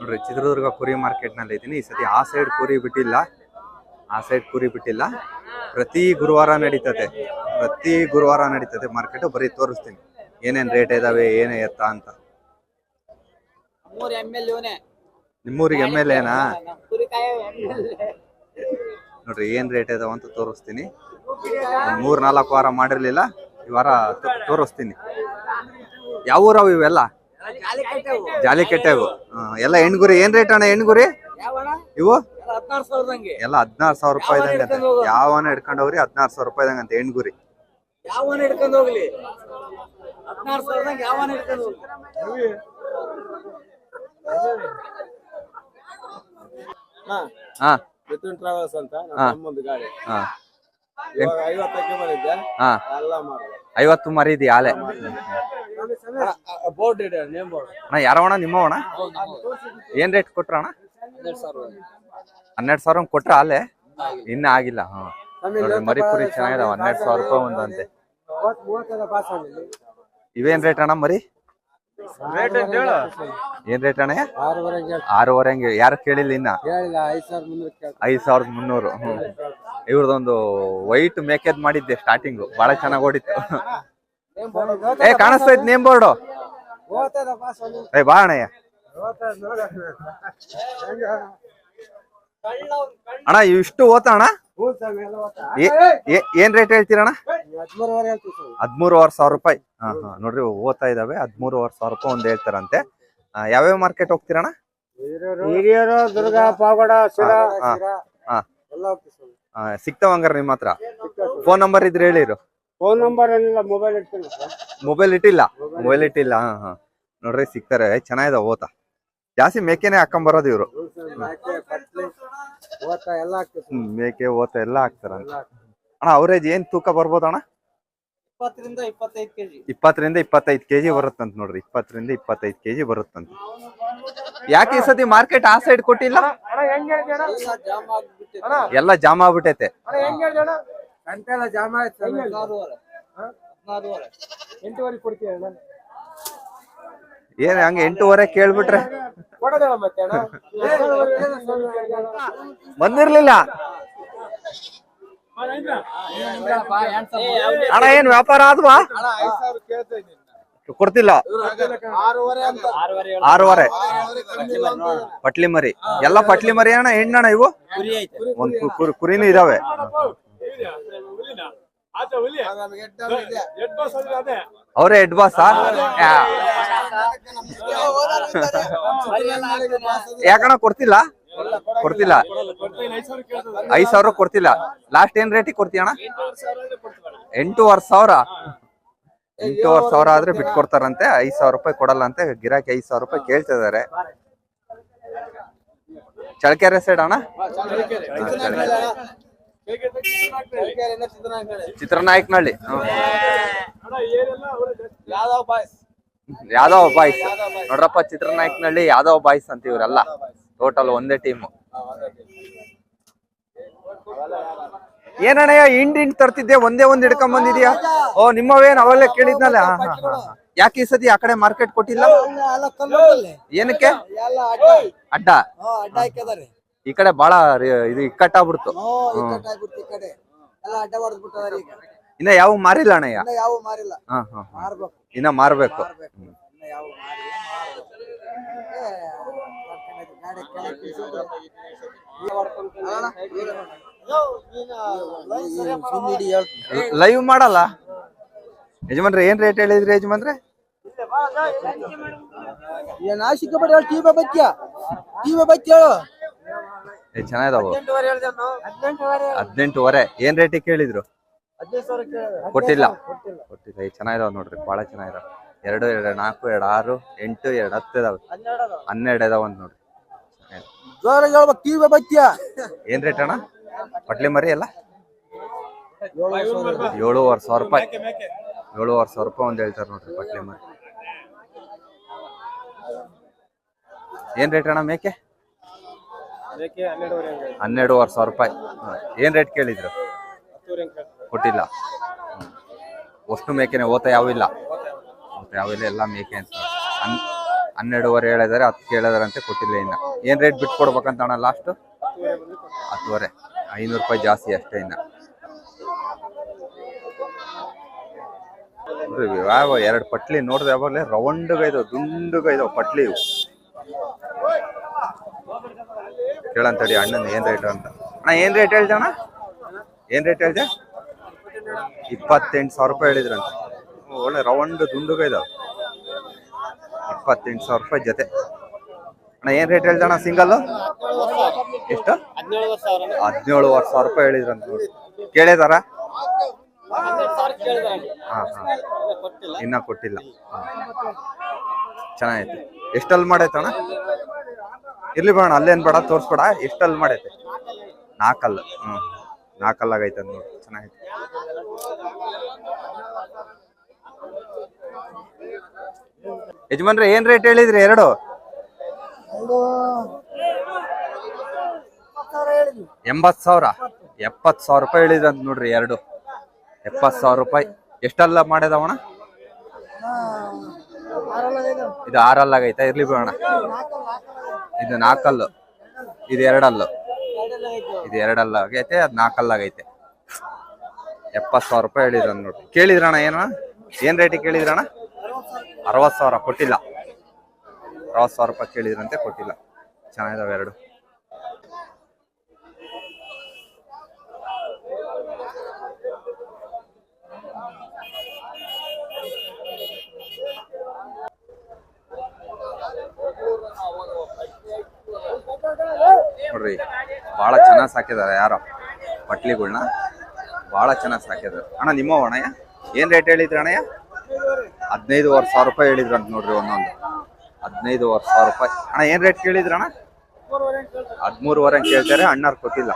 ನೋಡ್ರಿ ಚಿತ್ರದುರ್ಗ ಕುರಿ ಮಾರ್ಕೆಟ್ನಲ್ಲಿ ಇದ್ದೀನಿ ಈ ಸತಿ ಆ ಸೈಡ್ ಕುರಿ ಬಿಟ್ಟಿಲ್ಲ. ಆ ಸೈಡ್ ಕುರಿ ಬಿಟ್ಟಿಲ್ಲ. ಪ್ರತಿ ಗುರುವಾರ ನಡೀತದೆ. ಪ್ರತಿ ಗುರುವಾರ ನಡೀತದೆ ಮಾರ್ಕೆಟ್ ಬರೀ ತೋರಿಸ್ತೀನಿ. ಏನೇನ್ ರೇಟ್ ಇದಾವೆ ಏನೇ ಎತ್ತ ಅಂತ. ನಿಮ್ಮೂರಿಗೆ ಎಂ ಎಲ್ ಎನಾ ನೋಡ್ರಿ ಏನ್ ರೇಟ್ ಇದಾವ ಅಂತ ತೋರಿಸ್ತೀನಿ. ಮೂರ್ ನಾಲ್ಕು ವಾರ ಮಾಡಿರ್ಲಿಲ್ಲ. ಈ ವಾರ ತೋರಿಸ್ತೀನಿ. ಯಾವ ಊರವು ಇವೆಲ್ಲ? ಜಾಲಿ ಕಟ್ಟೆವು. ಜಾಲಿ ಕೆಟ್ಟವು. ಎಲ್ಲ ಹೆಣ್ಗುರಿ ಏನ್ ರೇಟ್ ಅಣ್ಣ ಹೆಣ್ಗುರಿ? ಇವು? ಎಲ್ಲ ಹದಿನಾರು ಸಾವಿರ ರೂಪಾಯಿ ಯಾವನ ಹಿಡ್ಕೊಂಡ್ ಯಾವನ ಹಿಡ್ಕೊಂಡು ಹೋಗ್ರಿ ಹದಿನಾರು ಸಾವಿರ ರೂಪಾಯಿ ಅಂತ ಹೆಣ್ಗುರಿ. ಯಾವನ ಹಿಡ್ಕೊಂಡು ಹೋಗ್ಲಿ? ಹದಿನಾರು ಸಾವಿರದಂಗೆ ಯಾವನ ಹಿಡ್ಕೊಂಡು ಹೋಗ್ಲಿ? ಹಾ. ಮಿಥುನ್ ಟ್ರಾವೆಲ್ಸ್ ಅಂತ. ಗಾಡಿ. ಇವಾಗ ಐವತ್ತಕ್ಕೆ ಬಂದಿದ್ದೆ. ಹಾ. ಎಲ್ಲ ಮಾಡಿದೆ ಐವತ್ತು ಮರಿ ಇದೆಯಾ ಆಲೆ. ಅಣ್ಣ ಯಾರವಣ ನಿಮ್ಮವಣ ಏನ್ ರೇಟ್ ಕೊಟ್ರ ಅಣ್ಣ? ಹನ್ನೆರಡು ಸಾವಿರ ಕೊಟ್ರ ಆಲೆ? ಇನ್ನ ಆಗಿಲ್ಲ ಮರಿಪುರಿ ಮರಿ ಚೆನ್ನಾಗಿದಾವ, ಹನ್ನೆರಡು ಸಾವಿರ ರೂಪಾಯಿ ಒಂದಂತೆ ಇವೇನ್ ರೇಟ್ ಅಣ್ಣ ಮರಿ? ಏನ್ ರೇಟ್ ಅಣ್ಣ? ಆರೂವರೆ ಹಂಗೆ. ಯಾರು ಕೇಳಿಲ್ಲ ಇನ್ನ? ಐದ್ ಸಾವಿರದ ಮುನ್ನೂರು, ಹ್ಮ್. ಇವ್ರದೊಂದು ವೈಟ್ ಮೇಕೆದ್ ಮಾಡಿದ್ದೆ ಸ್ಟಾರ್ಟಿಂಗ್ ಬಹಳ ಚೆನ್ನಾಗಿ ಓಡಿತ್ತು. ಏ ಕಾಣಿಸ್ತಾ ಇತ್ತು ನೇಮ್ ಬೋರ್ಡು ಏ ಬಾ ಅಣ್ಣಯ್ಯ. ನೋಡ ಅಣ್ಣ ಇಷ್ಟು ಓತ ಅಣ್ಣ? ಏನ್ ರೇಟ್ ಹೇಳ್ತೀರಣ್ಣ ಹದಿಮೂರುವರೆ ಸಾವಿರ ರೂಪಾಯಿ. ಹಾ ಹಾ ನೋಡ್ರಿ ಓದ್ತಾ ಇದಾವೆ. ಹದ್ಮೂರುವರೆ ಸಾವಿರ ರೂಪಾಯಿ ಒಂದ್ ಹೇಳ್ತಾರಂತೆ. ಯಾವ್ಯಾವ ಮಾರ್ಕೆಟ್ ಹೋಗ್ತೀರಣ್ಣ ಹಿರಿಯರು ದುರ್ಗ ಪಾವಗಡ ಶಿರಾ ಹಾ, ಸಿಗ್ತಾವ ಹಂಗಾರ ನಿಮ್ಮ ಹತ್ರ? ಫೋನ್ ನಂಬರ್ ಇದ್ರೆ ಹೇಳಿರು ಫೋನ್ ನಂಬರ್ ಏನಿಲ್ಲ ಮೊಬೈಲ್ ಇಟ್ಟಿಲ್ಲ ಸರ್. ಮೊಬೈಲ್ ಇಟ್ಟಿಲ್ಲ? ಮೊಬೈಲ್ ಇಟ್ಟಿಲ್ಲ. ಹಾ ಹಾ. ನೋಡ್ರಿ ಸಿಗ್ತಾರೆ. ಚೆನ್ನಾಗಿದೆ ಓತ. ಜಾಸ್ತಿ ಮೇಕೆನೆ ಹಾಕೊಂಬರೋದು ಇವ್ರು. ಮೇಕೆ ಓತ ಎಲ್ಲ ಹಾಕ್ತಾರ. ಅಣ್ಣ ಅವರೇಜ್ ಏನ್ ತೂಕ ಬರ್ಬೋದು ಅಣ್ಣ? ಇಪ್ಪತ್ತರಿಂದ ಇಪ್ಪತ್ತೈದು ಕೆಜಿ. ಇಪ್ಪತ್ತರಿಂದ ಇಪ್ಪತ್ತೈದು ಕೆಜಿ ಬರುತ್ತಂತ ನೋಡ್ರಿ. ಇಪ್ಪತ್ತರಿಂದ ಇಪ್ಪತ್ತೈದು ಕೆಜಿ ಬರುತ್ತಂತ. ಯಾಕೆ ಈ ಸತಿ ಮಾರ್ಕೆಟ್ ಆ ಸೈಡ್ ಕೊಟ್ಟಿಲ್ಲ? ಎಲ್ಲ ಜಾಮ್ ಆಗ್ಬಿಟ್ಟೈತೆ ಜಾಮ ಏನ್ ಹಂಗೆ ಎಂಟೂವರೆ ಕೇಳ್ಬಿಟ್ರೆ ಕೊಡೋದಲ್ಲ ಮತ್ತೆ ಅಣ್ಣ ಬಂದಿರ್ಲಿಲ್ಲ ಅಣ್ಣ ಏನ್ ವ್ಯಾಪಾರ ಆದ್ವಾ ಕೊಡ್ತಿಲ್ಲ. ಆರೂವರೆ ಪಟ್ಲಿ ಮರಿ ಎಲ್ಲ ಪಟ್ಲಿ ಮರಿ ಅಣ್ಣ ಹೆಣ್ಣಣ್ಣ ಇವು? ಕುರಿ ಐತೆ. ಒಂದ್ ಕುರಿನೂ ಇದಾವೆ. ಅವ್ರೆ ಹೆಡ್ ಬಾಸ್ ಯಾಕಣ್ಣ ಕೊಡ್ತಿಲ್ಲ? ಕೊಡ್ತಿಲ್ಲ. ಐದ್ ಸಾವಿರ ಕೊಡ್ತಿಲ್ಲ. ಲಾಸ್ಟ್ ಏನ್ ರೇಟಿಗೆ ಕೊಡ್ತೀಯಣ್ಣ? ಎಂಟೂವರೆ ಸಾವಿರ. ಎಂಟೂವರೆ ಸಾವಿರ ಆದ್ರೆ ಬಿಟ್ಕೊಡ್ತಾರಂತೆ. ಐದ್ ಸಾವಿರ ರೂಪಾಯಿ ಕೊಡಲ್ಲ ಅಂತ ಗಿರಾಕಿ ಐದ್ ಸಾವಿರ ರೂಪಾಯಿ ಕೇಳ್ತಿದ್ದಾರೆ. ಚಳಕೆರೆ ಸೈಡ್ ಅಣ್ಣ? ಚಿತ್ರನಾಯಕನಹಳ್ಳಿ. ಯಾದವ್ ಬಾಯ್ಸ್. ನೋಡ್ರಪ್ಪ ಚಿತ್ರನಾಯಕನಹಳ್ಳಿ ಯಾದವ್ ಬಾಯ್ಸ್ ಅಂತ ಇವ್ರೆಲ್ಲ. ಟೋಟಲ್ ಒಂದೇ ಟೀಮ್ ಏನಣ್ಣಯ್ಯ ಹಿಂಡ್ ಹಿಂಡ್ ತರ್ತಿದ್ದೆ ಒಂದೇ ಒಂದ್ ಹಿಡ್ಕೊಂಡ್ ಬಂದಿದ್ಯಾ? ಓ ನಿಮ್ಮವೇನ್ ಅವಲ್ಲೇ ಕೇಳಿದ್ನಲ್ಲ. ಯಾಕೆ ಈ ಸತಿ ಆ ಕಡೆ ಮಾರ್ಕೆಟ್ ಕೊಟ್ಟಿಲ್ಲ? ಏನಕ್ಕೆ? ಅಡ್ಡ. ಈ ಕಡೆ ಬಹಳ ಇದು ಇಕ್ಕಟ್ಟಾಗ್ಬಿಡ್ತು. ಇನ್ನ ಯಾವ ಮಾರಿಲ್ಲ ಅಣ್ಣಯ್ಯ. ಇನ್ನ. ಮಾರ್ಬೇಕು. ಲೈವ್ ಮಾಡಲ್ಲ? ಯಜಮಾನ್ರೆ ಏನ್ ರೇಟ್ ಹೇಳಿದ್ರಿ ಯಜಮಾನ್ರೆ? ಬೇಡ ಹೇಳು ಟಿವಿ ಬಚ್ಚ ಟಿವಿ ಹೇಳು? ಏ ಚೆನ್ನಾಗಿದಾವು. ಹದಿನೆಂಟುವರೆ. ಏನ್ ರೇಟ್ ಕೇಳಿದ್ರು? ಕೊಟ್ಟಿಲ್ಲ. ಕೊಟ್ಟಿಲ್ಲ. ಈ ಚೆನ್ನಾಗಿದಾವ ನೋಡ್ರಿ ಬಹಳ ಚೆನ್ನಾಗಿದಾವ. ಎರಡು ಎರಡು ನಾಲ್ಕು ಎರಡು ಆರು ಎಂಟು ಎರಡು ಹತ್ತು ಇದಾವೆ. ಹನ್ನೆರಡು ಇದಾವ ಅಂತ ನೋಡ್ರಿ. ಜೋರಾಗಿ ಹೇಳ್ಬೇಕು ಟಿವಿ ಬತ್ಯ? ಏನ್ ರೇಟ್ ಅಣ್ಣ? ಪಟ್ಲಿ ಮರಿ ಅಲ್ಲ ಏಳುವರೆ ಸಾವಿರ ರೂಪಾಯಿ. ಏಳುವರೆ ಸಾವಿರ ರೂಪಾಯಿ ಒಂದ್ ಹೇಳ್ತಾರೆ ನೋಡ್ರಿ ಪಟ್ಲಿ ಮರಿ. ಏನ್ ರೇಟ್ ಅಣ್ಣ ಮೇಕೆ? ಅದಕ್ಕೆ ಹನ್ನೆರಡುವರೆ ಸಾವಿರ ರೂಪಾಯಿ. ಹಾ. ಏನ್ ರೇಟ್ ಕೇಳಿದ್ರು. ಕೊಟ್ಟಿಲ್ಲ. ಅಷ್ಟು ಮೇಕೆನೆ ಓತ ಯಾವಿಲ್ಲ ಓತ ಯಾವಿಲ್ಲ ಎಲ್ಲ ಮೇಕೆ ಅಂತ. ಹನ್ನೆರಡುವರೆ ಹೇಳಿದಾರೆ, ಹತ್ತು ಕೇಳಿದಾರಂತೆ ಕೊಟ್ಟಿಲ್ಲ ಇನ್ನ. ಏನ್ ರೇಟ್ ಬಿಟ್ಟು ಕೊಡ್ಬೇಕಂತ ಅಣ್ಣ ಲಾಸ್ಟ್ ಹತ್ತುವರೆ. ಐನೂರು ರೂಪಾಯಿ ಜಾಸ್ತಿ ಅಷ್ಟೇ ಇನ್ನ. ಯಾವ ಎರಡು ಪಟ್ಲಿ ನೋಡಿದ್ರೆ ಯಾವಾಗಲೇ ರೌಂಡ್ಗೈದು ದುಂಡುಗೈದವು ಪಟ್ಲಿ ಕೇಳಂತಡಿ ಅಣ್ಣನ ಏನ್ ರೇಟ್ ಅಂತ. ಅಣ್ಣ, ಏನ್ ರೇಟ್ ಹೇಳ್ದೆ ಅಣ್ಣ? ಏನ್ ರೇಟ್ ಹೇಳ್ದೆ? ಇಪ್ಪತ್ತೆಂಟು ಸಾವಿರ ರೂಪಾಯಿ ಹೇಳಿದ್ರಂತ. ಒಳ್ಳೆ ರೌಂಡ್, ದುಂಡುಗ ಇಪ್ಪತ್ತೆಂಟು ಸಾವಿರ ರೂಪಾಯಿ ಜೊತೆ. ಅಣ್ಣ, ಏನ್ ರೇಟ್ ಹೇಳ್ದಣ್ಣ ಸಿಂಗಲ್ ಎಷ್ಟು? ಹದಿನೇಳುವರೆ ಸಾವಿರ ರೂಪಾಯಿ ಹೇಳಿದ್ರಂತ ನೋಡಿ. ಕೇಳಿದಾರ? ಹಾ ಹಾ. ಕೊಟ್ಟಿಲ್ಲ ಇನ್ನ ಕೊಟ್ಟಿಲ್ಲ. ಹಾ. ಚೆನ್ನಾಗೈತೆ. ಎಷ್ಟಲ್ಲಿ ಮಾಡೈತೆ ಅಣ್ಣ? ಇರ್ಲಿ ಬೇಡ ಅಲ್ಲೇನ್ ಬೇಡ, ತೋರ್ಸ್ಬೇಡ. ಎಷ್ಟಲ್ಲಿ ಮಾಡೈತೆ? ನಾಲ್ಕಲ್ಲ. ಹ್ಮ್. ನಾಲ್ಕಲ್ಲಾಗೈತೆ ನೋಡಿ. ಚೆನ್ನಾಗೈತೆ. ಯಜಮಾನ್ರೆ ಏನ್ ರೇಟ್ ಹೇಳಿದ್ರಿ ಎರಡು? ಎಂಬತ್ ಸಾವಿರ ಎಪ್ಪತ್ ಸಾವಿರ? ರೂಪಾಯಿ ಹೇಳಿದ್ರಂತ ನೋಡ್ರಿ ಎರಡು. ಎಪ್ಪತ್ ಸಾವಿರ ರೂಪಾಯಿ. ಎಷ್ಟೆಲ್ಲ ಮಾಡ್ಯದವಣ ಇದು ಆರಲ್ಲಾಗೈತಾ ಇರ್ಲಿ ಬಿಡೋಣ. ಇದು ನಾಲ್ಕಲ್ಲು ಇದು ಎರಡಲ್ಲು. ಇದು ಎರಡಲ್ಲ ಆಗೈತೆ ಅದು ನಾಲ್ಕಲ್ಲಾಗೈತೆ ಎಪ್ಪತ್ ಸಾವಿರ ರೂಪಾಯಿ ಹೇಳಿದ್ರ ನೋಡ್ರಿ. ಕೇಳಿದ್ರಣ್ಣ ಏನು ಏನ್ ರೇಟಿಗೆ ಕೇಳಿದ್ರಣ್ಣ? ಅರವತ್ತು ಸಾವಿರ ಕೊಟ್ಟಿಲ್ಲ. ಅರವತ್ತು ಸಾವಿರ ರೂಪಾಯಿ ಕೇಳಿದ್ರಂತೆ ಕೊಟ್ಟಿಲ್ಲ. ಚೆನ್ನಾಗಿದಾವೆ ಎರಡು. ನೋಡ್ರಿ, ಭಾಳ ಚೆನ್ನಾಗಿ ಸಾಕಿದಾರೆ ಯಾರೋ ಪಟ್ಲಿಗಳ್ನ. ಭಾಳ ಚೆನ್ನಾಗಿ ಸಾಕಿದ್ದಾರೆ. ಅಣ್ಣ, ನಿಮ್ಮ ಅಣ್ಣಯ್ಯ ಏನು ರೇಟ್ ಹೇಳಿದ್ರಿ ಅಣ್ಣಯ್ಯ ಹದಿನೈದುವರೆ ಸಾವಿರ ರೂಪಾಯಿ ಹೇಳಿದ್ರಂತ ನೋಡ್ರಿ ಒಂದೊಂದು. ಹದಿನೈದುವರೆ ಸಾವಿರ ರೂಪಾಯಿ. ಅಣ್ಣ, ಏನ್ ರೇಟ್ ಕೇಳಿದ್ರ ಅಣ್ಣ? ಹದಿಮೂರುವರೆ ಕೇಳ್ತಾರೆ ಅಣ್ಣಾರು ಕೊಟ್ಟಿಲ್ಲ.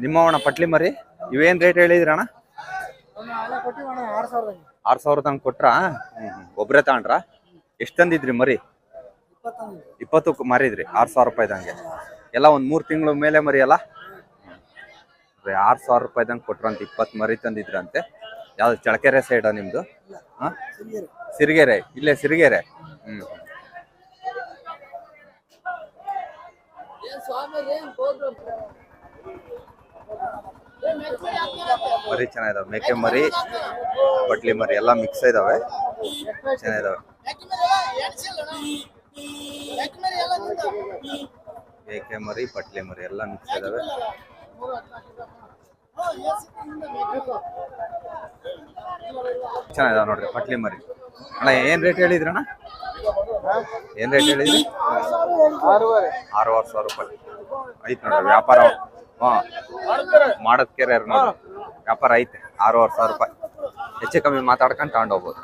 ನಿಮ್ಮ ನಿಮ್ಮವಣ ಪಟ್ಲಿ ಮರಿ? ಇವೇನ್ ರೇಟ್ ಹೇಳಿದ್ರಣ್ಣ ಆರು ಸಾವಿರ ತನಕ ಕೊಟ್ರ? ಒಬ್ರೆ ತಗೊಂಡ್ರ? ಎಷ್ಟ್ ತಂದಿದ್ರಿ ಮರಿ? ಇಪ್ಪತ್ತು ಮಾರಿದ್ರಿ, ಆರ್ ಸಾವಿರ ರೂಪಾಯಿದಂಗೆ ಎಲ್ಲ ಒಂದ್ ಮೂರ್ ತಿಂಗಳು ಮೇಲೆ ಮರಿ ಅಲ್ಲ? ಆರ್ ಸಾವಿರ ರೂಪಾಯಿದಂಗೆ ಕೊಟ್ರಂತ ಇಪ್ಪತ್ತು ಮರಿ ತಂದಿದ್ರಂತೆ ಯಾವ್ದು ಚಳಕೆರೆ ಸೈಡ ನಿಮ್ದು? ಸಿರಿಗೆರೆ. ಇಲ್ಲೇ ಸಿರಿಗೆರೆ? ಹ್ಮ್. ಮರಿ ಚೆನ್ನಾಗಿದಾವೆ. ಮೇಕೆ ಮರಿ, ಬಟ್ಲಿ ಮರಿ ಎಲ್ಲ ಮಿಕ್ಸ್ ಇದಾವೆ. ಚೆನ್ನಾಗಿದಾವೆ. ಮೇಕೆ ಮರಿ ಪಟ್ಲಿ ಮರಿ ಎಲ್ಲ ಮಿಕ್ಸ್ ಇದಾವೆ. ಚೆನ್ನಾಗಿದಾವೆ ನೋಡ್ರಿ ಪಟ್ಲಿ ಮರಿ. ಅಣ್ಣ, ಏನ್ ರೇಟ್ ಹೇಳಿದ್ರಣ್ಣ ಏನ್ ರೇಟ್ ಹೇಳಿದ್ರಿ? ಆರೂವರೆ ಸಾವಿರ ರೂಪಾಯಿ. ಐತ್ ನೋಡ್ರಿ, ವ್ಯಾಪಾರ ಮಾಡದ್ ಕೆರೆ ನೋಡ್ರಿ. ವ್ಯಾಪಾರ ಐತೆ. ಆರೂವರೆ ಸಾವಿರ ರೂಪಾಯಿ. ಹೆಚ್ಚು ಕಮ್ಮಿ ಮಾತಾಡ್ಕೊಂಡು ತಗೊಂಡ್ ಹೋಗ್ಬೋದು.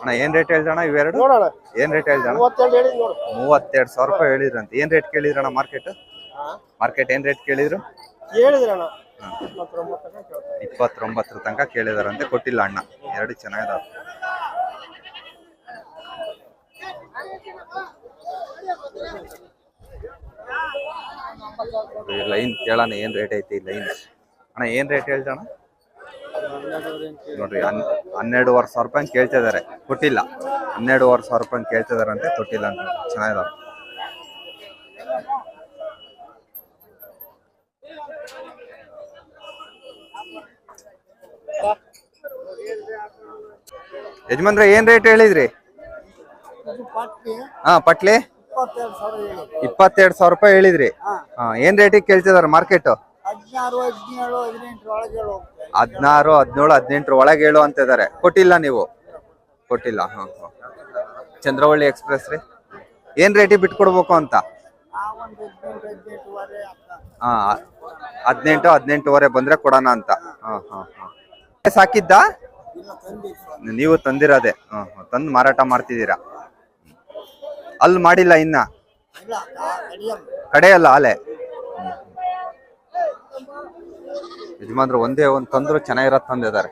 ಅಣ್ಣ ಏನ್ ರೇಟ್ ಹೇಳ್ದಣ್ಣ ಇವೆರಡು? ಏನ್ ರೇಟ್ ಹೇಳ್ದಣ್ಣ? ಮೂವತ್ತೆರಡು ಹೇಳಿ ನೋಡು. ಮೂವತ್ತೆರಡು ಸಾವಿರ ರೂಪಾಯಿ ಹೇಳಿದ್ರಂತ. ಏನ್ ರೇಟ್ ಕೇಳಿದ್ರಣ್ಣ ಮಾರ್ಕೆಟ್ ಮಾರ್ಕೆಟ್ ಏನ್ ರೇಟ್ ಕೇಳಿದ್ರು? ಇಪ್ಪತ್ತೊಂಬತ್ತಕ್ಕೆ ಕೇಳ್ತಾರೆ. ಇಪ್ಪತ್ತೊಂಬತ್ತರ ತನಕ ಕೇಳಿದಾರಂತೆ ಕೊಟ್ಟಿಲ್ಲ ಅಣ್ಣ. ಎರಡು ಚೆನ್ನಾಗಿದಾವ. ಲೈನ್ ಕೇಳೋಣ ಏನ್ ರೇಟ್ ಐತಿ ಲೈನ್? ಅಣ್ಣ ಏನ್ ರೇಟ್ ಹೇಳ್ತಾನ ನೋಡ್ರಿ ಹನ್- ಹನ್ನೆರಡುವರೆ ಸಾವಿರ ರೂಪಾಯಿ ಕೇಳ್ತಾ ಇದಾರೆ. ಕೊಟ್ಟಿಲ್ಲ. ಹನ್ನೆರಡುವರೆ ಸಾವಿರ ರೂಪಾಯಿ ಕೇಳ್ತಾ ಅಂತ ಕೊಟ್ಟಿಲ್ಲ ಅಂತ. ಚೆನ್ನಾಗಿದಾವ. ಯಜಮಾನ್ರೆ ಏನ್ ರೇಟ್ ಹೇಳಿದ್ರಿ? ಹಾ ಪಟ್ಲಿ? ಇಪ್ಪತ್ತೆರಡು ಸಾವಿರ ರೂಪಾಯಿ ಹೇಳಿದ್ರಿ. ಹಾ. ಏನ್ ರೇಟಿಗೆ ಕೇಳ್ತಿದಾರ ಮಾರ್ಕೆಟ್ ಹದಿನಾರು ಹದಿನೇಳು ಹದಿನೆಂಟರ ಒಳಗೆ ಹೇಳು ಅಂತ ಇದಾರೆ. ಕೊಟ್ಟಿಲ್ಲ ನೀವು? ಕೊಟ್ಟಿಲ್ಲ ಹಾ ಹಾ. ಚಂದ್ರವಳ್ಳಿ ಎಕ್ಸ್ಪ್ರೆಸ್ ರೀ. ಏನ್ ರೇಟಿಗೆ ಬಿಟ್ಕೊಡ್ಬೇಕು ಅಂತ? ಆ ಒಂದು ಹದಿನೆಂಟು ಹದಿನೆಂಟುವರೆ ಅಂತ. ಹಾ ಹದಿನೆಂಟು ಹದಿನೆಂಟುವರೆ ಬಂದ್ರೆ ಕೊಡೋಣ ಅಂತ. ಹಾ ಹಾ ಹಾ. ಸಾಕಿದ್ದ? ನೀವು ತಂದಿರೋದೆ. ತಂದು ಮಾರಾಟ ಮಾಡ್ತಿದ್ದೀರಾ. ಅಲ್ಲಿ ಮಾಡಿಲ್ಲ ಇನ್ನ? ಕಡೆಯಲ್ಲ ಆಲೆ ಯಜಮಾನ್ರು ಒಂದೇ ಒಂದು ತಂದ್ರು ಚೆನ್ನಾಗಿರೋದ್ ತಂದಿದ್ದಾರೆ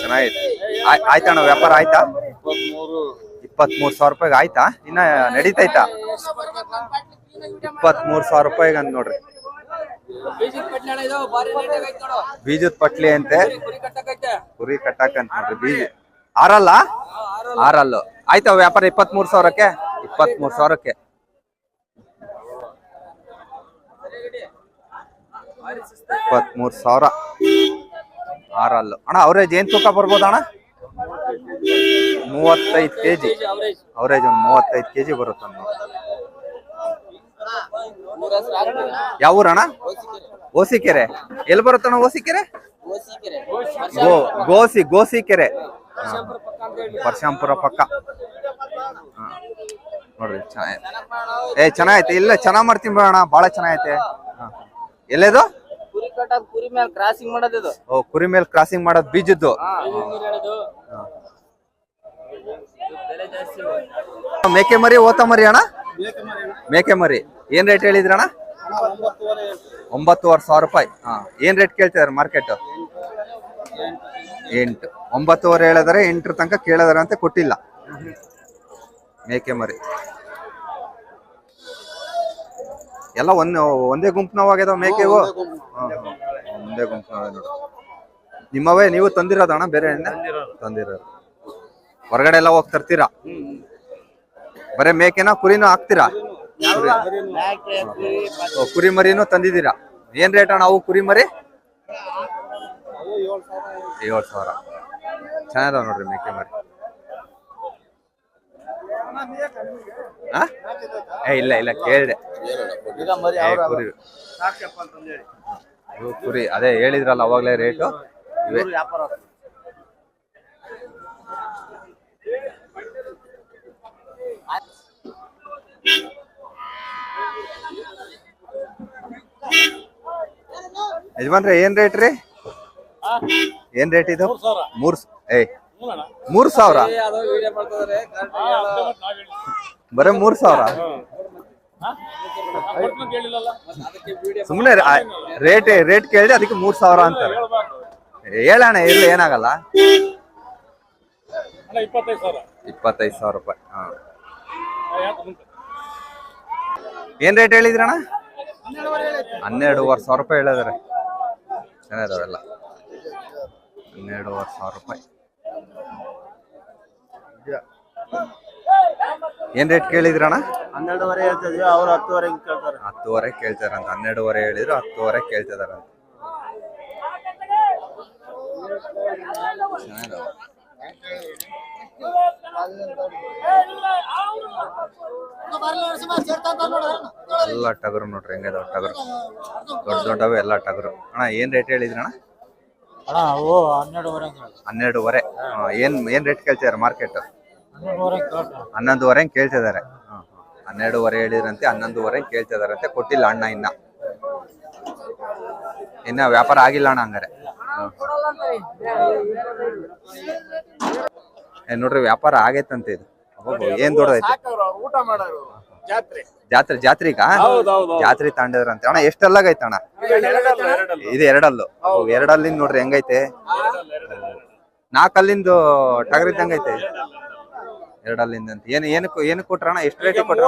ಚೆನ್ನಾಗಿತ್ತು ಆಯ್ತಣ್ಣ, ವ್ಯಾಪಾರ ಆಯ್ತಾ? ಇಪ್ಪತ್ಮೂರು ಸಾವಿರ ರೂಪಾಯಿಗೆ ಆಯ್ತಾ? ಇನ್ನ ನಡೀತೈತಾ? ಇಪ್ಪತ್ಮೂರು ಸಾವಿರ ರೂಪಾಯಿಗೆ ಅಂತ ನೋಡ್ರಿ. ಬೀಜದ ಪಟ್ಲಿ ಅಂತೆ. ಕುರಿ ಕಟ್ಟಾಕಂತ ನೋಡ್ರಿ ಬೀಜ. ಆರಲ್ಲ? ಆರಲ್ಲು. ಆಯ್ತಾ ವ್ಯಾಪಾರ ಇಪ್ಪತ್ಮೂರು ಸಾವಿರಕ್ಕೆ? ಇಪ್ಪತ್ಮೂರು ಸಾವಿರಕ್ಕೆ. ಇಪ್ಪತ್ಮೂರು ಸಾವಿರ. ಆರಲ್ಲು. ಅಣ್ಣ ಅವರೇಜ್ ಏನ್ ತೂಕ ಬರ್ಬೋದು ಮೂವತ್ತೈದು ಕೆಜಿ. ಅವರೇಜ್ ಒಂದು ಮೂವತ್ತೈದು ಕೆಜಿ ಬರುತ್ತೆ ನೋಡಿ ಯಾವ ಊರಣ್ಣ? ಓಸಿಕೆರೆ ಎಲ್ಲಿ ಬರುತ್ತಣ್ಣ ಓಸಿಕೆರೆ ಗೋ ಗೋಸಿ ಗೋಸಿಕೆರೆ. ಪರಶಾಂಪುರ ಪಕ್ಕ. ನೋಡ್ರಿ ಚೆನ್ನಾಗೈತೆ ಏ ಚೆನ್ನಾಗೈತೆ. ಇಲ್ಲ ಚೆನ್ನಾಗಿ ಮಾಡ್ತೀನಿ ಬಿಡೋಣ ಭಾಳ ಚೆನ್ನಾಗೈತೆ. ಎಲ್ಲೇದು? ಕುರಿ ಮೇಲೆ ಕ್ರಾಸಿಂಗ್ ಮಾಡೋದು ಓ ಕುರಿ ಮೇಲೆ ಕ್ರಾಸಿಂಗ್ ಮಾಡೋದು ಬೀಜದ್ದು. ಮೇಕೆ ಮರಿ ಓತ ಮರಿ ಅಣ್ಣ? ಮೇಕೆ ಮರಿ. ಏನ್ ರೇಟ್ ಹೇಳಿದ್ರಣ್ಣ? ಒಂಬತ್ತುವರೆ ಸಾವಿರ ರೂಪಾಯಿ. ಹಾ ಏನ್ ರೇಟ್ ಕೇಳ್ತಿದಾರೆ ಮಾರ್ಕೆಟ್ ಎಂಟು. ಒಂಬತ್ತುವರೆ ಹೇಳಿದ್ರೆ ಎಂಟರ ತನಕ ಕೇಳಿದಾರೆ ಅಂತ ಕೊಟ್ಟಿಲ್ಲ. ಮೇಕೆ ಮರಿ. ಎಲ್ಲ ಒಂದ್ ಒಂದೇ ಗುಂಪ್ನವಾಗ್ಯದ ಮೇಕೆವು. ಒಂದೇ ಗುಂಪ್ನವ ನೋಡಿ. ನಿಮ್ಮವೇ ನೀವು ತಂದಿರೋದಣ್ಣ ಬೇರೆ ತಂದಿರೋದು. ಹೊರಗಡೆ ಎಲ್ಲ ಹೋಗಿ ತರ್ತೀರಾ? ಬರೇ ಮೇಕೆನ ಕುರಿನೂ ಹಾಕ್ತೀರಾ? ಕುರಿ. ಓ, ಕುರಿ ಮರಿನೂ ತಂದಿದ್ದೀರಾ? ಏನ್ ರೇಟ್ ಅಣ್ಣ ಅವು ಕುರಿ ಮರಿ? ಏಳು ಸಾವಿರ. ಚೆನ್ನಾಗಿದಾವ ನೋಡ್ರಿ ಮೇಕೆ ಮರಿ? ಏ ಇಲ್ಲ ಇಲ್ಲ ಕೇಳಿದೆ. ಕುರಿ. ಕುರಿ. ಅದೇ ಹೇಳಿದ್ರಲ್ಲ ಅವಾಗ್ಲೇ ರೇಟು ಇವೆ. ಯಜಮಾನ್ರೆ ಏನ್ ರೇಟ್ ರೀ? ಏನ್ ರೇಟ್ ಇದು? ಮೂರ್ ಏ ಏಯ್ ಮೂರ್ ಸಾವಿರ? ಬರೇ ಮೂರ್ ಸಾವಿರ? ಸುಮ್ಮನೆ ರೇಟ್ ರೇಟ್ ಕೇಳಿದೆ ಅದಕ್ಕೆ ಮೂರ್ ಸಾವಿರ ಅಂತಾರೆ. ಹೇಳಣ್ಣ ಇರ್ಲಿ ಏನಾಗಲ್ಲ. ಇಪ್ಪತ್ತೈದು ಸಾವಿರ. ಇಪ್ಪತ್ತೈದು ಸಾವಿರ ರೂಪಾಯಿ ಹಾ. ಏನ್ ರೇಟ್ ಹೇಳಿದ್ರಣ್ಣ? ಹನ್ನೆರಡುವರೆ ಸಾವಿರ ರೂಪಾಯಿ ಹೇಳಿದಾರೆ. ಚೆನ್ನಾಗಿದಾವೆಲ್ಲ. ಹನ್ನೆರಡುವರೆ ಸಾವಿರ ರೂಪಾಯಿ. ಏನ್ ರೇಟ್ ಕೇಳಿದ್ರಣ್ಣ? ಹನ್ನೆರಡುವರೆ ಹೇಳ್ತಿದ್ವಿ ಅವ್ರು ಹತ್ತುವರೆ ಕೇಳ್ತಾರೆ. ಹತ್ತುವರೆ ಕೇಳ್ತಾರಂತ. ಹನ್ನೆರಡುವರೆ ಹೇಳಿದ್ರು ಹತ್ತುವರೆ ಕೇಳ್ತಿದಾರಂತ. ಚೆನ್ನಾಗಿದಾವೆ. ಎಲ್ಲ ಟಗರು ನೋಡ್ರಿ ಹೆಂಗದ ಟಗರು. ದೊಡ್ಡ ದೊಡ್ಡವು ಎಲ್ಲ ಟಗರು. ಅಣ್ಣ ಏನ್ ರೇಟ್ ಹೇಳಿದ್ರಣ್ಣ ಹನ್ನೆರಡುವರೆ ಏನ್ ಏನ್ ರೇಟ್ ಕೇಳ್ತಿದಾರೆ ಮಾರ್ಕೆಟ್ ಹನ್ನೊಂದುವರೆ ಹಾ. ಹನ್ನೆರಡುವರೆ ಹೇಳಿದ್ರಂತೆ ಹನ್ನೊಂದುವರೆ ಕೇಳ್ತಿದಾರಂತೆ ಕೊಟ್ಟಿಲ್ಲ ಅಣ್ಣ ಇನ್ನ. ಇನ್ನ ವ್ಯಾಪಾರ ಆಗಿಲ್ಲ ಅಣ್ಣ ಹಂಗಾರೆ. ನೋಡ್ರಿ ವ್ಯಾಪಾರ ಆಗೈತಂತೆ ಇದು. ಏನ್ ದೊಡ್ಡದೈತೆ? ಊಟ ಮಾಡೋರು. ಜಾತ್ರೆ. ಜಾತ್ರೆ ಜಾತ್ರಿಗ? ಜಾತ್ರೆ ತಾಂಡದ್ರಂತೆ. ಅಣ್ಣ ಎಷ್ಟಲ್ಲಾಗೈತೆ ಅಣ್ಣ ಇದು ಎರಡಲ್ಲು. ಎರಡಲ್ಲಿಂದ ನೋಡ್ರಿ ಹೆಂಗೈತೆ? ನಾಲ್ಕಲ್ಲಿಂದು ಟಗರಿದ್ದಂಗೈತೆ. ಎರಡಲ್ಲಿಂದ ಅಂತ ಏನು ಏನಕ್ಕೆ ಏನಕ್ಕೆ ಕೊಟ್ರಣ್ಣ? ಎಷ್ಟು ರೇಟ್ ಕೊಟ್ರ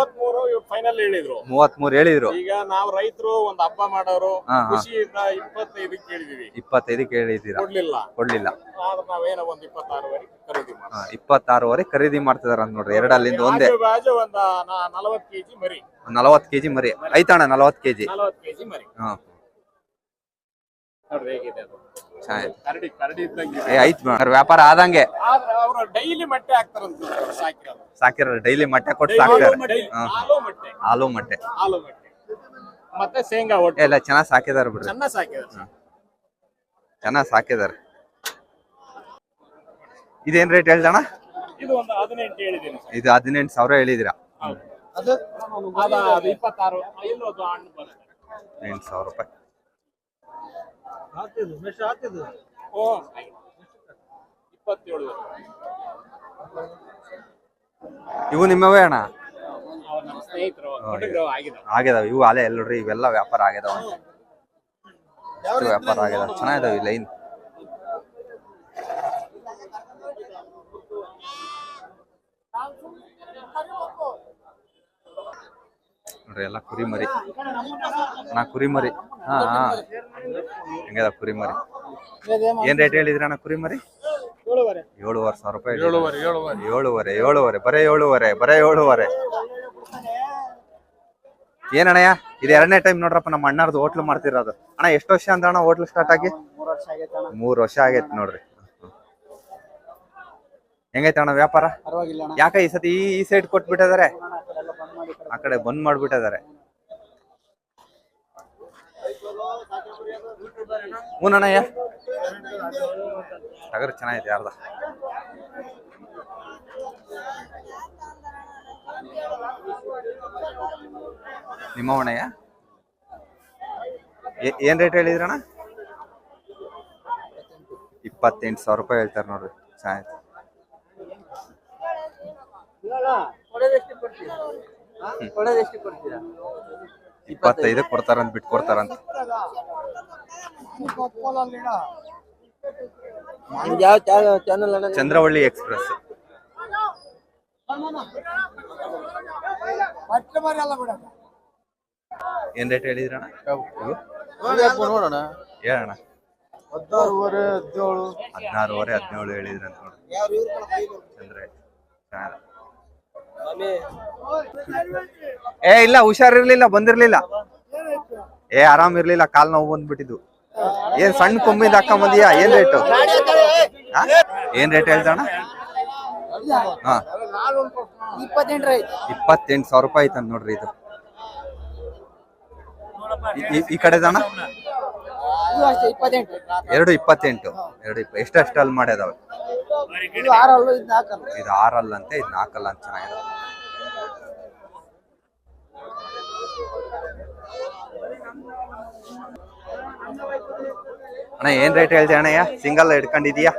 ಫೈನಲ್ ಹೇಳಿದ್ರು. ಮೂವತ್ಮೂರು ಹೇಳಿದ್ರು. ಈಗ ನಾವು ರೈತರು ಒಂದ್ ಹಬ್ಬ ಮಾಡೋರು ಹಾ, ಹಾ. ಖುಷಿಯಿಂದ ಇಪ್ಪತ್ತೈದಕ್ಕೆ ಕೇಳಿದೀವಿ. ಇಪ್ಪತ್ತೈದಕ್ಕೆ ಹೇಳಿದ್ದೀರಾ? ಕೊಡ್ಲಿಲ್ಲ. ಕೊಡ್ಲಿಲ್ಲ. ಆದ್ರೆ ನಾವೇನೋ ಒಂದ್ ಇಪ್ಪತ್ತಾರುವರೆಗೆ ಖರೀದಿ ಮಾಡಿ ಹಾ, ಇಪ್ಪತ್ತಾರುವರೆ ಖರೀದಿ ಮಾಡ್ತಿದಾರ ನೋಡ್ರಿ ಎರಡಲ್ಲಿಂದ ಒಂದೇ. ಆಜು ಬಾಜು ಒಂದ್ ನಲವತ್ ಕೆಜಿ ಮರಿ. ನಲವತ್ ಕೆಜಿ ಮರಿ. ಐತಣ್ಣ ನಲವತ್ತು ಕೆಜಿ. ನಲವತ್ ಕೆಜಿ ಮರಿ. ಹಾ. ನೋಡ್ರಿ ಹೇಗಿದೆ ಅದು? ಚೆನ್ನಾಗಿದೆ ಕರಡಿ ಕರಡಿ ಇದ್ದಂಗೆ ಏ ಐತ್ ಮೇಡಮ್ ವ್ಯಾಪಾರ ಆದಂಗೆ. ಆದ್ರೆ ಅವರು ಡೈಲಿ ಮೊಟ್ಟೆ ಹಾಕ್ತಾರಂತ ಸಾಕಿರೋದು. ಸಾಕಿರ ಡೈಲಿ ಮೊಟ್ಟೆ ಕೊಟ್ಟು ಸಾಕ್ತಾರೆ. ಹಾ ಹಾಲು ಮೊಟ್ಟೆ. ಹಾಲು ಮೊಟ್ಟೆ. ಹಾಲು ಮೊಟ್ಟೆ. ಮತ್ತೆ ಶೇಂಗಾ ಒಟ್ಟು. ಎಲ್ಲ ಚೆನ್ನಾಗಿ ಸಾಕಿದಾರೆ ಬಿಡ್ರಿ. ಚೆನ್ನಾಗ್ ಚೆನ್ನಾಗಿ ಸಾಕಿದಾರೆ. ಇದೇನ್ ರೇಟ್ ಹೇಳ್ದಣ್ಣ? ಇದು ಒಂದು ಹದಿನೆಂಟು ಹೇಳಿದ್ದೀನಿ ಸರ್. ಇದು ಹದಿನೆಂಟು ಸಾವಿರ ಹೇಳಿದಿರಾ? ಅದು ಅದು ಅದು ಇಪ್ಪತ್ತಾರು ಇಲ್ಲೊಂದು ಹಣ್ಣು ಬರುತ್ತೆ. ಎಂಟು ಸಾವಿರ ರೂಪಾಯಿ. ಹಾಕ್ತಿದ್ದು ಮೆಷ್ ಹಾಕ್ತಿದ್ದು ಓ ಇಪ್ಪತ್ತೇಳು. ಇವು ನಿಮ್ಮವೇ ಅಣ್ಣ? ಸ್ನೇಹಿತರು ಆಗ್ಯದಾವ ಇವು ಅಲೆ ಎಲ್ಲರಿ ಇವೆಲ್ಲ ವ್ಯಾಪಾರ ಆಗ್ಯದಾವ ವ್ಯಾಪಾರ ಆಗ್ಯದ ಚೆನ್ನಾಗಿದಾವ ಈ ಲೈನ್. ನೋಡ್ರಿ ಎಲ್ಲ ಕುರಿಮರಿ. ಅಣ್ಣ ಕುರಿಮರಿ. ಹಾ ಹಾ. ಹೆಂಗದ ಕುರಿಮರಿ? ಏನ್ ರೇಟ್ ಹೇಳಿದ್ರಿ ಅಣ್ಣ ಕುರಿಮರಿ? ಏಳುವರೆ ಸಾವಿರ ರೂಪಾಯಿ. ಏಳುವರೆ ಏಳುವರೆ. ಬರೇ ಏಳುವರೆ ಬರೇ ಏಳುವರೆ. ಏನಣ್ಣಯ್ಯ ಇದು ಎರಡನೇ ಟೈಮ್ ನೋಡ್ರಪ್ಪ ನಮ್ಮ ಅಣ್ಣಾರ್ದು ಹೋಟ್ಲು ಮಾಡ್ತಿರೋದು. ಅಣ್ಣ ಎಷ್ಟು ವರ್ಷ ಅಂತ ಅಣ್ಣ ಹೋಟ್ಲು ಸ್ಟಾರ್ಟ್ ಆಗಿ? ಮೂರು ವರ್ಷ ಆಗೈತೆ ನೋಡ್ರಿ. ಹೆಂಗೈತೆ ಅಣ್ಣ ವ್ಯಾಪಾರ? ಯಾಕೆ ಈ ಸತಿ ಈ ಈ ಸೈಡ್ ಕೊಟ್ಬಿಟ್ಟಿದಾರೆ? ಆ ಕಡೆ ಬಂದ್ ಮಾಡ್ಬಿಟ್ಟಿದ್ದಾರೆ. ಹ್ಞೂನಣ್ಣಯ್ಯ ಟಗರು ಚೆನ್ನಾಗಿದೆ ಯಾರ್ದ ನಿಮ್ಮ ಅಣ್ಣಯ್ಯ ಏನ್ ರೇಟ್ ಹೇಳಿದ್ರಣ್ಣ? ಇಪ್ಪತ್ತೆಂಟು ಸಾವಿರ ರೂಪಾಯಿ ಹೇಳ್ತಾರೆ ನೋಡ್ರಿ ಚೆನ್ನಾಗಿ ಕೊಡ್ತೀರಾ? ಇಪ್ಪತ್ತೈದು ಕೊಡ್ತಾರಂತ ಬಿಟ್ಟು ಕೊಡ್ತಾರಂತ ನಿಮ್ದು ಯಾವ ಚಾನಲ್ ಅಣ್ಣ ಚಂದ್ರವಳ್ಳಿ ಎಕ್ಸ್ಪ್ರೆಸ್. ಏನ್ ರೇಟ್ ಹೇಳಿದ್ರಣ್ಣ? ನೋಡೋಣ. ಹೇಳಣ್ಣ. ಹದಿನಾರುವರೆ ಹದಿನೇಳು. ಹದಿನಾರುವರೆ ಹದಿನೇಳು ಹೇಳಿದ್ರಂತ ನೋಡಿ. ಚಂದ್ರ. ಏ, ಇಲ್ಲ, ಹುಷಾರಿರ್ಲಿಲ್ಲ, ಬಂದಿರ್ಲಿಲ್ಲ. ಏ, ಆರಾಮ್ ಇರ್ಲಿಲ್ಲ, ಕಾಲ್ ನೋವು ಬಂದ್ಬಿಟ್ಟಿದ್ದು. ಏನ್ ಸಣ್ಣ ಕೊಂಬಿಂದ ಹಾಕೊಂಡ್ ಬಂದಿಯಾ ಏನ್ ರೇಟು ಏನ್ ರೇಟ್ ಹೇಳ್ದಣ್ಣ? ಹಾ. ಇಪ್ಪತ್ತೆಂಟು ಸಾವಿರ ರೂಪಾಯಿ ಐತಂತ ನೋಡ್ರಿ ಇದು. ಈ- ಕಡೆ ದಣ ಎರಡು ಇಪ್ಪತ್ತೆಂಟು. ಎರಡು ಇಪ್ಪ ಎಷ್ಟು ಅಷ್ಟು ಅಲ್ಲಿ ಮಾಡ್ಯದಾವೆ. ಇದು ಆರಲ್ಲ ಇದು ನಾಲ್ಕಲ್ಲ ಇದು ಆರಲ್ಲ ಅಂತೆ ಇದು ನಾಲ್ಕಲ್ಲ ಅಂತ ಚೆನ್ನಾಗಿದೆ. ಅಣ್ಣ, ಏನ್ ರೇಟ್ ಹೇಳ್ತೀಯ ಅಣ್ಣಯ್ಯ ಸಿಂಗಲ್ ಹಿಡ್ಕೊಂಡಿದೀಯಾ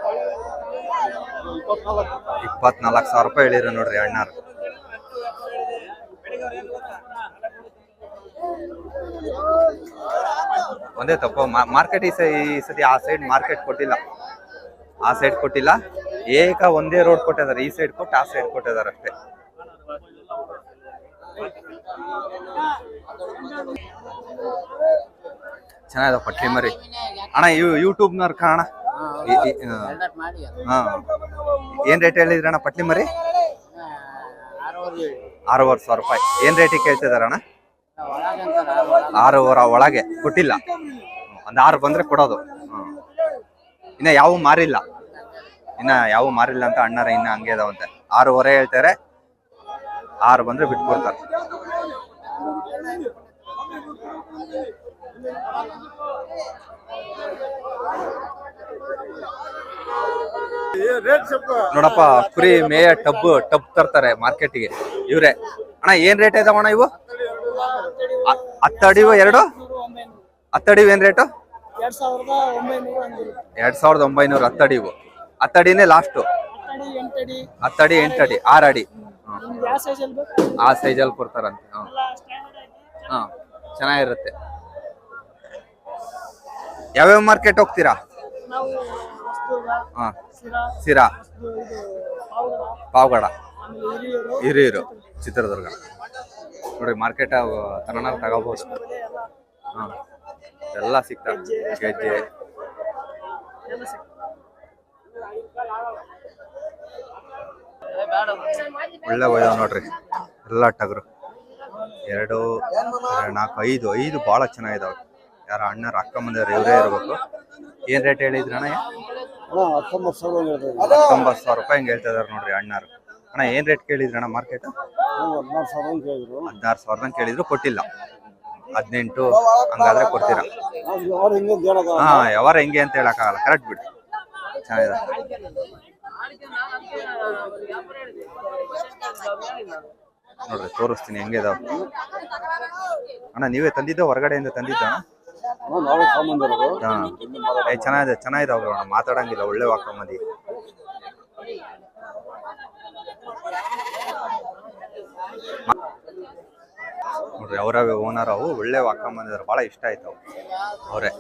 ಇಪ್ಪತ್ನಾಲ್ಕು ಸಾವಿರ ರೂಪಾಯಿ ಹೇಳಿದ್ರು ನೋಡ್ರಿ ಅಣ್ಣಾರು. ಒಂದೇ ತಪ್ಪು. ಮಾರ್ಕೆಟ್ ಈ ಈ ಸತಿ ಆ ಸೈಡ್ ಮಾರ್ಕೆಟ್ ಕೊಟ್ಟಿಲ್ಲ. ಆ ಸೈಡ್ ಕೊಟ್ಟಿಲ್ಲ. ಏಕ ಒಂದೇ ರೋಡ್ ಕೊಟ್ಟಿದ್ದಾರೆ. ಈ ಸೈಡ್ ಕೊಟ್ಟು ಆ ಸೈಡ್ ಕೊಟ್ಟಿದ್ದಾರೆ ಅಷ್ಟೇ. ಚೆನ್ನಾಗಿದೆ ಪಟ್ಟಿ ಮರಿ. ಅಣ್ಣ ಯೂಟ್ಯೂಬ್ ಯೂಟ್ಯೂಬ್ನವ್ರ ಕಾಣ ಏನ್ ರೇಟ್ ಹೇಳಿದ್ರಣ್ಣ ಪಟ್ಟಿ ಮರಿ? ಆರೂವರೆ ಸಾವಿರ ರೂಪಾಯಿ. ಏನ್ ರೇಟಿಗೆ ಕೇಳ್ತಿದಾರ ಅಣ್ಣ? ಆರೂವರ, ಒಳಗೆ. ಕೊಟ್ಟಿಲ್ಲ. ಒಂದ್ ಆರು ಬಂದ್ರೆ ಕೊಡೋದು. ಇನ್ನ ಯಾವ ಮಾರಿಲ್ಲ. ಇನ್ನ ಯಾವ ಮಾರಿಲ್ಲ ಅಂತ ಅಣ್ಣರ ಇನ್ನ ಹಂಗೆ ಇದಾವಂತೆ ಆರೂವರೆ ಹೇಳ್ತಾರೆ. ಆರು ಬಂದ್ರೆ ಬಿಟ್ಕೊಡ್ತಾರೆ. ನೋಡಪ್ಪ, ಕುರಿ, ಮೇಯ, ಟಬ್ ಟಬ್ ತರ್ತಾರೆ ಮಾರ್ಕೆಟಿಗೆ. ಇವ್ರೆ, ಅಣ್ಣ, ಏನ್ ರೇಟ್ ಇದಾವಣ್ಣ ಇವು? ಹತ್ತಡಿವು, ಎರಡು? ಹತ್ತಡಿವು ಏನ್ ರೇಟು? ಎರಡ್ ಸಾವಿರದ ಒಂಬೈನೂರ ಹಂಗಿರುತ್ತೆ ಎರಡ್ ಸಾವಿರದ ಒಂಬೈನೂರ ಹತ್ತಡಿವು ಹತ್ತಡಿನೇ ಲಾಸ್ಟ್ ಹತ್ತಡಿ ಎಂಟಡಿ ಹತ್ತಡಿ ಎಂಟಡಿ ಆರು ಅಡಿ. ಹ್ಮ್. ನಿಮ್ಗೆ ಯಾವ ಸೈಜಲ್ಲಿ ಬೇಕು? ಆ ಸೈಜಲ್ಲಿ ಕೊಡ್ತಾರಂತೆ. ಹ್ಮ್. ಎಲ್ಲ ಸ್ಟ್ಯಾಂಡರ್ಡ್ ಆಗಿ ಹಾ ಚೆನ್ನಾಗಿರುತ್ತೆ. ಯಾವ್ಯಾವ ಮಾರ್ಕೆಟ್ ಹೋಗ್ತೀರಾ? ನಾವು ಹಾ. ಸಿರಾ ಸಿರಾ ಇದು ಇದು ಪಾವಗಡ. ಪಾವಗಡ. ಆಮೇಲೆ ಹಿರಿಯೂರು. ಹಿರಿಯೂರು ಚಿತ್ರದುರ್ಗ. ನೋಡಿ ಮಾರ್ಕೆಟ್ ತಗೋಬಹುದು ಹಾಂ ಹಾ ಎಲ್ಲ ಸಿಗ್ತವೆ ಗೆಜ್ಜೆ ಒಳ್ಳೆ ಒಯ್ದಾವ್ ನೋಡ್ರಿ. ಎಲ್ಲ ಟಗರು ಎರಡು ನಾಲ್ಕು ಐದು ಐದು ಭಾಳ ಚೆನ್ನಾಗಿದಾವೆ. ಯಾರ ಅಣ್ಣರ ಅಕ್ಕ ಮಂದಿರ ಇವರೇ ಇರಬೇಕು. ಏನ್ ರೇಟ್ ಹೇಳಿದ್ರಿ ಅಣ್ಣ ಹತ್ತೊಂಬತ್ತು ಸಾವಿರ ರೂಪಾಯಿ ಹಿಂಗೆ ಹೇಳ್ತಾ ಇದಾರೆ ನೋಡ್ರಿ ಅಣ್ಣಾರು ಅಣ್ಣ ಏನ್ ರೇಟ್ ಕೇಳಿದ್ರಣ್ಣ ಮಾರ್ಕೆಟ್ ಹದಿನಾರು ಸಾವಿರ ಕೇಳಿದ್ರು ಹೇಳಿದ್ರು. ಹದಿನಾರು ಸಾವಿರದಂಗೆ ಕೇಳಿದ್ರು ಕೊಟ್ಟಿಲ್ಲ. ಹದಿನೆಂಟು ಹಂಗಾದ್ರೆ ಕೊಡ್ತೀರಾ? ಹಾ ಯಾವಾರ ಹೆಂಗೆ ಅಂತ ಹೇಳಕ್ಕಾಗಲ್ಲ. ಕರೆಕ್ಟ್ ಬಿಡಿ. ಚೆನ್ನಾಗಿದೆ. ನೋಡ್ರಿ, ತೋರಿಸ್ತೀನಿ, ಹೆಂಗೆ ಇದಾವ. ಅಣ್ಣ, ನೀವೇ ತಂದಿದ್ದ, ಹೊರಗಡೆಯಿಂದ ತಂದಿದ್ದ? ಏ, ಚೆನ್ನಾಗಿದೆ ಚೆನ್ನಾಗಿದಾವ ಅಣ್ಣ. ಮಾತಾಡಂಗಿಲ್ಲ, ಒಳ್ಳೆ ಹಾಕೊಂಬಂದಿ ನೋಡ್ರಿ ಅವರವೇ ಓನರ್ ಅವು ಒಳ್ಳೆ ಬಂದಿದ್ದಾರೆ ಬಹಳ ಇಷ್ಟ ಆಯ್ತು ಅವು ಅವರೇ.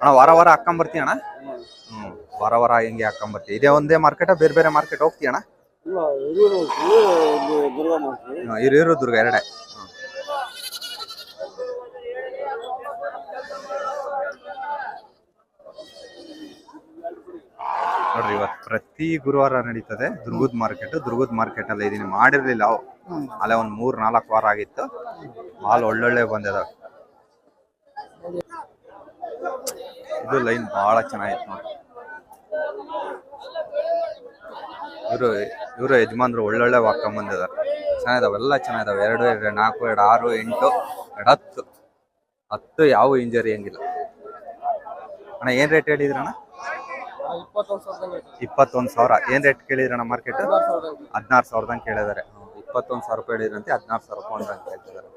ಅಣ್ಣ ವಾರ ವಾರ ಹಾಕೊಂಬರ್ತೀಯ ಅಣ್ಣ ಹ್ಮ್ ವಾರ ವಾರ ಹೆಂಗೆ ಹಾಕೊಂಬರ್ತೀವಿ ಇದೇ ಒಂದೇ ಮಾರ್ಕೆಟ್ ಬೇರೆ ಬೇರೆ ಮಾರ್ಕೆಟ್ ಹೋಗ್ತೀಯ ಅಣ್ಣ ಹಿರಿಯೂರು ದುರ್ಗ ಎರಡೇ. ನೋಡ್ರಿ ಇವತ್ತು ಪ್ರತಿ ಗುರುವಾರ ನಡೀತದೆ ದುರ್ಗದ ಮಾರ್ಕೆಟ್. ದುರ್ಗದ ಮಾರ್ಕೆಟ್ ಅಲ್ಲಿ ಇದೀನಿ. ಮಾಡಿರ್ಲಿಲ್ಲ ಅವು. ಅಲ್ಲೇ ಒಂದ್ ಮೂರ್, ನಾಲ್ಕು ವಾರ ಆಗಿತ್ತು. ಹಾಲ್ ಒಳ್ಳೊಳ್ಳೆ ಬಂದಿದಾವೆ ಇದು ಲೈನ್ ಬಹಳ ಚೆನ್ನಾಗಿತ್ತು ನೋಡ್ರಿ. ಇವರು ಇವರು ಯಜಮಾನ್ರು ಒಳ್ಳೊಳ್ಳೆ ವಾಕಂಡ್ ಬಂದಿದ್ದಾರೆ. ಚೆನ್ನಾಗಿದಾವೆ, ಎಲ್ಲ ಚೆನ್ನಾಗಿದಾವೆ. ಎರಡು ಎರಡು, ನಾಲ್ಕು, ಎರಡು, ಆರು, ಎಂಟು, ಎರಡು, ಹತ್ತು. ಹತ್ತು ಯಾವ ಇಂಜರಿ ಹಂಗಿಲ್ಲ. ಅಣ್ಣ, ಏನ್ ರೇಟ್ ಹೇಳಿದ್ರಣ್ಣ? ಇಪ್ಪತ್ತೊಂದು ಸಾವಿರ. ಏನ್ ರೇಟ್ ಕೇಳಿದ್ರಣ್ಣ ಮಾರ್ಕೆಟ್ ಹದಿನಾರು ಸಾವಿರದಂಗೆ ಕೇಳಿದಾರೆ. ಇಪ್ಪತ್ತೊಂದು ಸಾವಿರ ರೂಪಾಯಿ ಹೇಳಿದ್ರಂತೆ ಹದಿನಾರು ಸಾವಿರ ರೂಪಾಯಿ ಅಂತ ಹೇಳ್ತಿದ್ದಾರೆ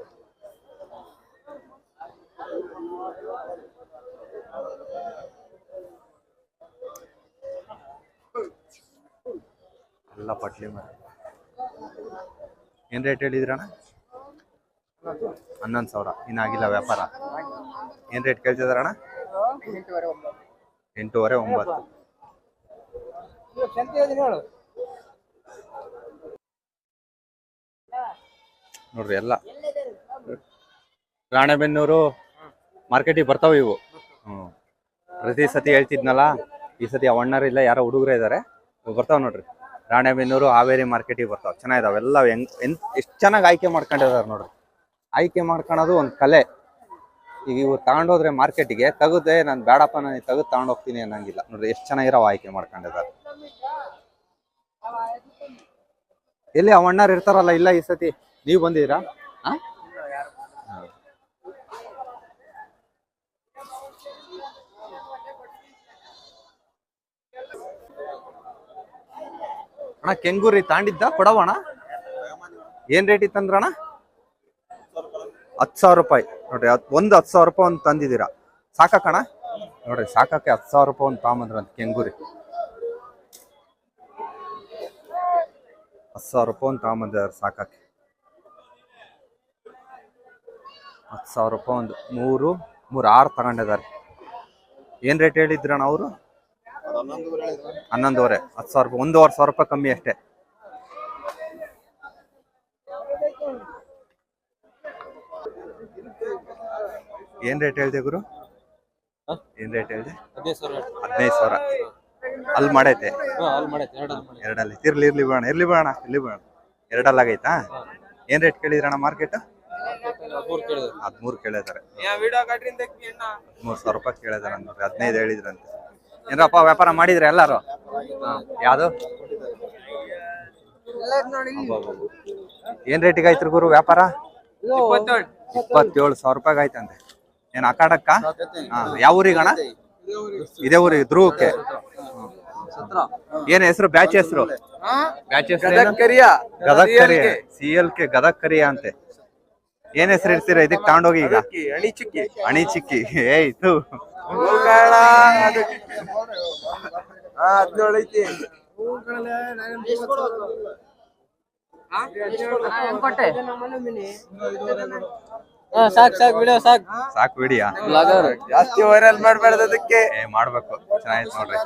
ಎಲ್ಲ ಪಟ್ಲಿ ಮರ ಏನ್ ರೇಟ್ ಹೇಳಿದ್ರಣ್ಣ? ಹನ್ನೊಂದು ಸಾವಿರ. ಇನ್ನಾಗಿಲ್ಲ ವ್ಯಾಪಾರ. ಏನ್ ರೇಟ್ ಕೇಳ್ತಿದಾರಣ್ಣ? ಎಂಟೂವರೆ ಒಂಬತ್ತು. ಹೇಳು. ನೋಡ್ರಿ ಎಲ್ಲ. ರಾಣೆಬೆನ್ನೂರು ಮಾರ್ಕೆಟಿಗೆ ಬರ್ತಾವ ಇವು. ಹ್ಮ್. ಪ್ರತಿ ಸತಿ ಹೇಳ್ತಿದ್ನಲ್ಲ, ಈ ಸತಿ ಅವಣ್ಣರು ಇಲ್ಲ, ಯಾರೋ ಹುಡುಗರ ಇವು ಬರ್ತಾವ ನೋಡ್ರಿ. ರಾಣೆಬೆನ್ನೂರು, ಹಾವೇರಿ ಮಾರ್ಕೆಟಿಗೆ ಬರ್ತಾವ. ಚೆನ್ನಾಗಿದಾವೆ. ಎಲ್ಲ ಹೆಂಗ್ ಎಷ್ಟು ಚೆನ್ನಾಗಿ ಆಯ್ಕೆ ಮಾಡ್ಕೊಂಡಿದ್ದಾರೆ ನೋಡ್ರಿ. ಆಯ್ಕೆ ಮಾಡ್ಕೊಳೋದು ಒಂದು ಕಲೆ. ಈಗ ಇವು ತಗೊಂಡೋದ್ರೆ ಮಾರ್ಕೆಟ್ಗೆ ತೆಗೆದೆ ನಾನು ಬೇಡಪ್ಪ, ನಾನು ತೆಗೆದು ತಗೊಂಡೋಗ್ತೀನಿ ಅನ್ನಂಗಿಲ್ಲ. ನೋಡ್ರಿ ಎಷ್ಟು ಚೆನ್ನಾಗಿರೋ ಆಯ್ಕೆ ಮಾಡ್ಕೊಂಡಿದ್ದಾರೆ. ಎಲ್ಲಿ ಅವಣ್ಣರು ಇರ್ತಾರಲ್ಲ, ಇಲ್ಲ ಈ ಸತಿ? ನೀವು? ಹಾ. ಅಣ್ಣ, ಕೆಂಗೂರಿ ತಾಂಡಿದ್ದ? ಕೊಡವಣ ಏನ್ ರೇಟ್ ಇತ್ತಂದ್ರಣ್ಣ? ಹತ್ತು ಸಾವಿರ ರೂಪಾಯಿ. ನೋಡ್ರಿ ಒಂದು ಹತ್ತು ಸಾವಿರ ರೂಪಾಯಿ ಒಂದು ತಂದಿದ್ದೀರಾ? ಸಾಕಣ ನೋಡ್ರಿ ಸಾಕಕ್ಕೆ ಹತ್ತು ಸಾವಿರ ರೂಪಾಯಿ ಒಂದು ತಾಂಬಂದ್ರಂತ ಕೆಂಗೂರಿ. ಹತ್ತು ಸಾವಿರ ರೂಪಾಯಿ ಒಂದು ತಗೊಂಬಂದಿದ್ದಾರೆ ಸಾಕಕ್ಕೆ ಹತ್ತು ಸಾವಿರ ರೂಪಾಯಿ ಒಂದು ಮೂರು ಮೂರು ಆರು ತಗೊಂಡಿದ್ದಾರೆ ಏನು ರೇಟ್ ಹೇಳಿದ್ರಣ್ಣ ಅವರು? ಹನ್ನೊಂದುವರೆ. ಹತ್ತು ಸಾವಿರ ರೂಪಾಯಿ ಒಂದೂವರೆ ಸಾವಿರ ರೂಪಾಯಿ ಕಮ್ಮಿ ಅಷ್ಟೇ. ಏನ್ ರೇಟ್ ಹೇಳ್ದೆ ಗುರು? ಏನ್ ರೇಟ್ ಹೇಳ್ದೆ? ಹದಿನೈದು ಸಾವಿರ ಅಲ್ಲಿ ಮಾಡೈತೆ? ಎರಡಲ್ಲಿ ಇರ್ಲಿ ಇರ್ಲಿ ಬೇಡ ಇರ್ಲಿ ಬೇಡ ಇರ್ಲಿ ಬೇಡ ಎರಡಲ್ಲಿ ಆಗೈತಾ ಏನ್ ರೇಟ್ ಕೇಳಿದ್ರಣ್ಣ ಮಾರ್ಕೆಟ್ ಹದಿಮೂರು ಕೇಳಿದೆ ಹದ್ಮೂರು ಕೇಳಿದಾರೆ. ಹದಿಮೂರು ಸಾವಿರ ರೂಪಾಯಿ ಕೇಳಿದಾರೆ ನೋಡ್ರಿ ಹದಿನೈದು ಹೇಳಿದ್ರಂತೆ. ಏನಪ್ಪ ವ್ಯಾಪಾರ ಮಾಡಿದ್ರೆ ಎಲ್ಲಾರು? ಹಾ, ಯಾವ್ದು. ಏನ್ ರೇಟಿಗೆ ಆಯ್ತು ಗುರು ವ್ಯಾಪಾರ? ಇಪ್ಪತ್ತೇಳು. ಸಾವಿರ ರೂಪಾಯಿ ಆಯ್ತಂತೆ. ಏನ್ ಅಕಾಡಕ್ಕ ಯಾವ ಊರಿಗೆ ಅಣ್ಣ? ಇದೇ ಊರಿಗೆ ಧ್ರುವಕ್ಕೆ. ಏನ್ ಹೆಸರು ಬ್ಯಾಚ್ ಹೆಸರು? ಬ್ಯಾಚ್ ಹೆಸರು ಗದಗ್ ಕರಿಯ ಸಿ ಎಲ್ ಕೆ ಗದಗ್ ಕರಿಯ ಅಂತೆ. ಏನ್ ಹೆಸರು ಇಡ್ತೀರ ಇದಕ್ ತಗೊಂಡೋಗಿ ಈಗ? ಅಣಿ ಚಿಕ್ಕಿ ಅಣಿ ಚಿಕ್ಕಿ. ಏ ಇದು. ಐತಿ. ಸಾಕ್ ಸಾಕ್ ವಿಡಿಯೋ ಸಾಕ್. ಸಾಕು ಬಿಡಿಯಾ ಜಾಸ್ತಿ ವೈರಲ್ ಮಾಡ್ಬಾರ್ದು ಅದಕ್ಕೆ. ಏ ಮಾಡ್ಬೇಕು. ಚೆನ್ನಾಗಿತ್ತು ನೋಡ್ರಿ.